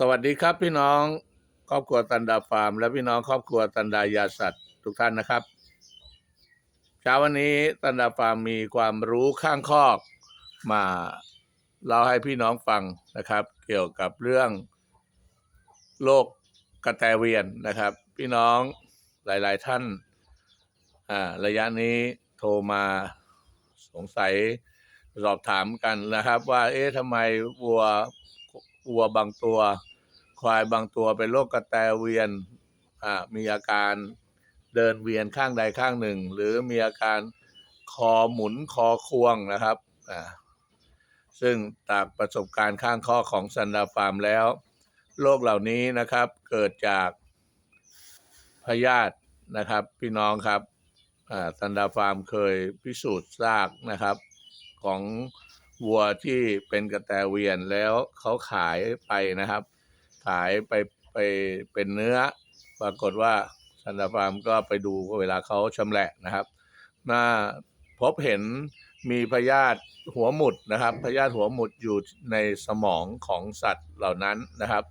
สวัสดีครับพี่น้องครอบครัวตันดาฟาร์ม และพี่น้องครอบครัวตันดายาสัตว์ทุกท่านนะครับเช้าวันนี้ตันดาฟาร์มมีความรู้ข้างคอกมาเล่าให้พี่น้องฟังนะครับ เกี่ยวกับเรื่องโรคกระแตเวียนนะครับ พี่น้องหลาย ๆ ท่านอ่าระยะนี้โทรมาสงสัยสอบถามกันนะครับ ว่าเอ๊ะทำไมวัว วัวบางตัว ควายบางตัวเป็นโรคกระแตเวียนอ่ามีอาการเดินเวียนข้างใดข้างหนึ่ง หรือมีอาการคอหมุนคอควงนะครับอ่าซึ่งจากประสบการณ์ข้างข้อของซันดาฟาร์มแล้วโรคเหล่านี้นะครับ เกิดจากพยาธินะครับ พี่น้องครับอ่าซันดาฟาร์มเคยพิสูจน์ทราบนะครับ ของ วัวที่เป็นกระแตเวียนแล้วเขาขายไปนะครับ ขายไปไปเป็นเนื้อ ปรากฏว่าซันดาฟาร์มก็ไปดูเวลาเขาชำแหละนะครับน่าพบเห็นมีพยาธิหัวหมุดนะครับพยาธิหัวหมุดอยู่ในสมองของสัตว์เหล่านั้นนะครับ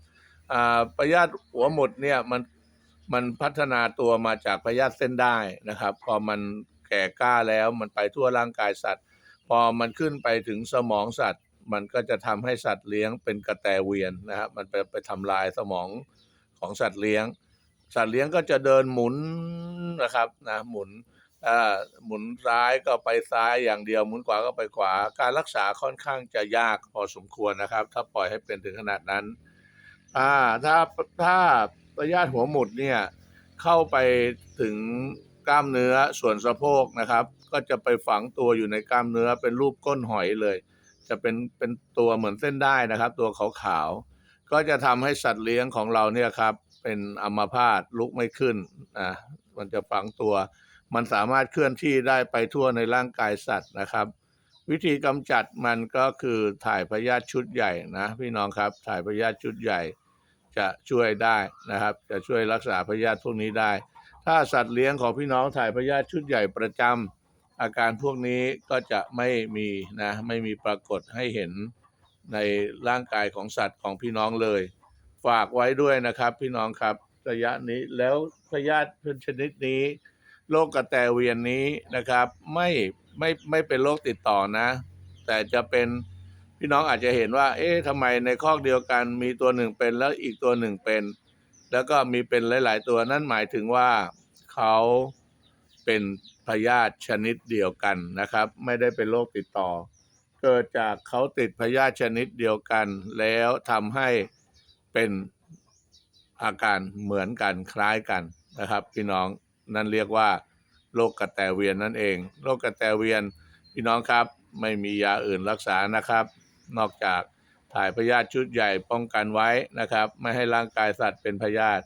อ่าพยาธิหัวหมุดเนี่ยมันมันพัฒนาตัวมาจากพยาธิเส้นได้นะครับ พอมันแก่กล้าแล้วมันไปทั่วร่างกายสัตว์ พอมันขึ้นไปถึงสมองสัตว์ มันก็จะทำให้สัตว์เลี้ยงเป็นกระแตเวียนนะครับมันไปไปทำลายสมองของสัตว์เลี้ยง สัตว์เลี้ยงก็จะเดินหมุนนะครับนะหมุนอ่าหมุนซ้ายก็ไปซ้ายอย่างเดียวหมุนขวาก็ไปขวา การรักษาค่อนข้างจะยากพอสมควรนะครับ ถ้าปล่อยให้เป็นถึงขนาดนั้นอ่าถ้าถ้าพยาหัวหมุดเนี่ยเข้าไปถึง กล้ามเนื้อส่วนสะโพกนะครับ ก็จะไปฝังตัวอยู่ในกล้ามเนื้อเป็นรูปก้นหอยเลย จะเป็นเป็นตัวเหมือนเส้นได้นะครับ ตัวขาวๆก็จะทำให้สัตว์เลี้ยงของเราเนี่ยครับเป็นอัมพาตลุกไม่ขึ้นอะมันจะฝังตัว มันสามารถเคลื่อนที่ได้ไปทั่วในร่างกายสัตว์นะครับ วิธีกำจัดมันก็คือถ่ายพยาธิชุดใหญ่นะพี่น้องครับถ่ายพยาธิชุดใหญ่ จะช่วยได้นะครับ จะช่วยรักษาพยาธิพวกนี้ได้ ถ้าสัตว์เลี้ยงของพี่น้องถ่ายพยาธิชุดใหญ่ประจำอาการพวกนี้ก็จะไม่มีนะไม่มีปรากฏให้เห็นในร่างกายของสัตว์ของพี่น้องเลย ฝากไว้ด้วยนะครับ พี่น้องครับระยะนี้แล้วพยาธิชนิดนี้โรคกระแตเวียนนี้นะครับ ไม่ไม่ไม่เป็นโรคติดต่อนะ แต่จะเป็นพี่น้องอาจจะเห็นว่า เอ๊ะทำไมในคอกเดียวกันมีตัวหนึ่งเป็นแล้วอีกตัวหนึ่งเป็น แล้วก็มีเป็นหลาย ๆ ตัวนั่นหมายถึงว่าเขาเป็นพยาธิชนิดเดียวกันนะครับ ไม่ได้เป็นโรคติดต่อ เกิดจากเขาติดพยาธิชนิดเดียวกัน แล้วทำให้เป็นอาการเหมือนกันคล้ายกันนะครับ พี่น้องนั่นเรียกว่าโรคกระแตเวียนนั่นเองโรคกระแตเวียนพี่น้องครับไม่มียาอื่นรักษานะครับ นอกจาก ถ่ายพยาธิชุดใหญ่ป้องกันไว้นะครับ ไม่ให้ร่างกายสัตว์เป็นพยาธิ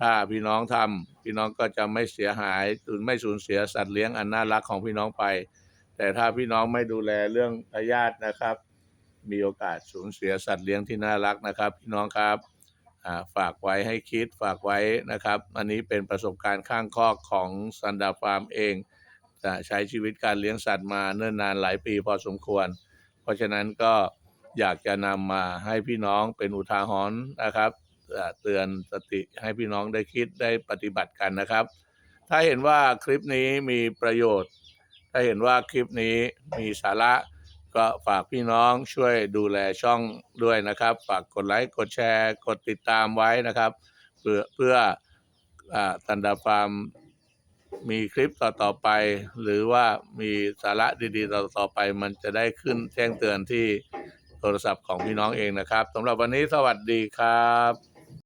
ถ้าพี่น้องทำพี่น้องก็จะไม่เสียหายไม่สูญเสียสัตว์เลี้ยงอันน่ารักของพี่น้องไป แต่ถ้าพี่น้องไม่ดูแลเรื่องพยาธินะครับ มีโอกาสสูญเสียสัตว์เลี้ยงที่น่ารักนะครับ พี่น้องครับาฝากไว้ให้คิดฝากไว้นะครับ อันนี้เป็นประสบการณ์ข้างคอกของซันดาฟาร์มเองจะใช้ชีวิตการเลี้ยงสัตว์มาเนิ่นนานหลายปีพอสมควร เพราะฉะนั้นก็ อยากจะนำมาให้พี่น้องเป็นอุทาหรณ์นะครับเตือนสติให้พี่น้องได้คิดได้ปฏิบัติกันนะครับ ถ้าเห็นว่าคลิปนี้มีประโยชน์ ถ้าเห็นว่าคลิปนี้มีสาระก็ฝากพี่น้องช่วยดูแลช่องด้วยนะครับ ฝากกดไลค์ กดแชร์ กดติดตามไว้นะครับ เพื่อเพื่ออ่าตันดาฟาร์มมีคลิปต่อๆไป หรือว่ามีสาระดีๆ ต่อๆไป มันจะได้ขึ้นแจ้งเตือนที่ โทรศัพท์ของพี่น้องเองนะครับสำหรับวันนี้สวัสดีครับ